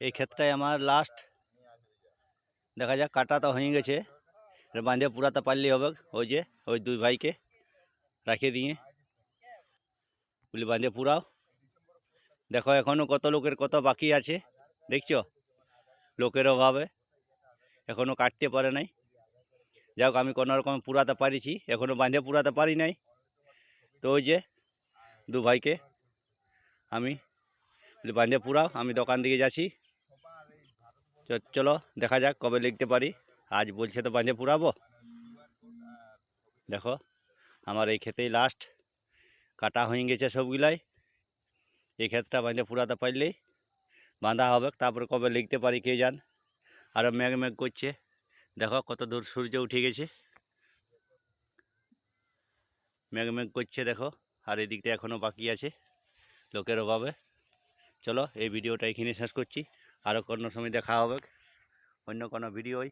এই ক্ষেতটাই আমার লাস্ট দেখা যাক, কাটা তো হয়ে গেছে। বাঁধে পুরাতে পারলেই হবে, ওই যে, ওই দুই ভাইকে রাখিয়ে দিয়ে। বলি, বাঁধে পুরাও। দেখো এখনও কত লোকের কত বাকি আছে, দেখছ? লোকের অভাবে। এখনও কাটতে পারে নাই। যাই হোক আমি কোনো রকম পুরাতে পারিছি এখনও বাঁধে পুরাতে পারি নাই। তো ওই যে, দু ভাইকে আমি বাঁধে পুরাও, আমি দোকান দিকে যাচ্ছি। চলো, দেখা যাক কবে লিখতে পারি। আজ বলছে তো বাঁধে পুরাবো। দেখো, আমার এই ক্ষেতেই লাস্ট কাটা হয়ে গেছে সবগুলাই। এই ক্ষেতটা বাঁধে পুরাতে পারলেই বাঁধা হবে। তারপরে কবে লিখতে পারি কে যান আরও মেঘ মেঘ করছে। দেখো, কত দূর সূর্য উঠে গেছে। মেঘ মেঘ করছে, দেখো। আর এই দিকটা এখনও বাকি আছে, লোকের অভাবে। চলো, এই ভিডিওটা এখানে শেষ করছি। আরও কোনো সময় দেখা হবে অন্য কোনো ভিডিওই।